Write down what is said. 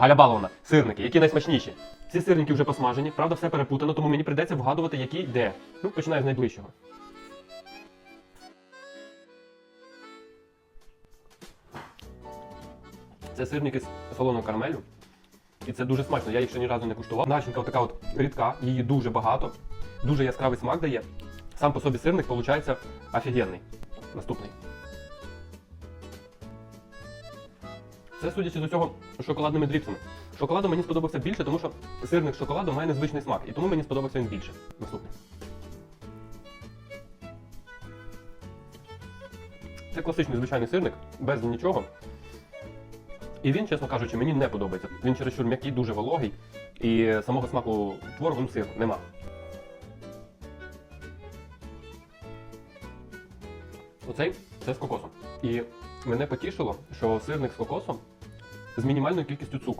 Галя Баловна, сирники, які найсмачніші. Ці сирники вже посмажені, правда, все перепутано, тому мені прийдеться вгадувати, який де. Ну, починаю з найближчого. Це сирники з солоною карамелю. І це дуже смачно, я їх ще ні разу не куштував. Начинка така от рідка, її дуже багато, дуже яскравий смак дає. Сам по собі сирник виходить офігенний. Наступний. Це судячи з усього шоколадними дріпсами. Шоколадом мені сподобався більше, тому що сирник з шоколадом має незвичний смак, і тому мені сподобався він більше. Наступний. Це класичний звичайний сирник, без нічого. І він, чесно кажучи, мені не подобається. Він чересчур м'який, дуже вологий, і самого смаку творогу ну, сиру нема. Оцей це з кокосом. І мене потішило, що сирник з кокосом з мінімальною кількістю цукру.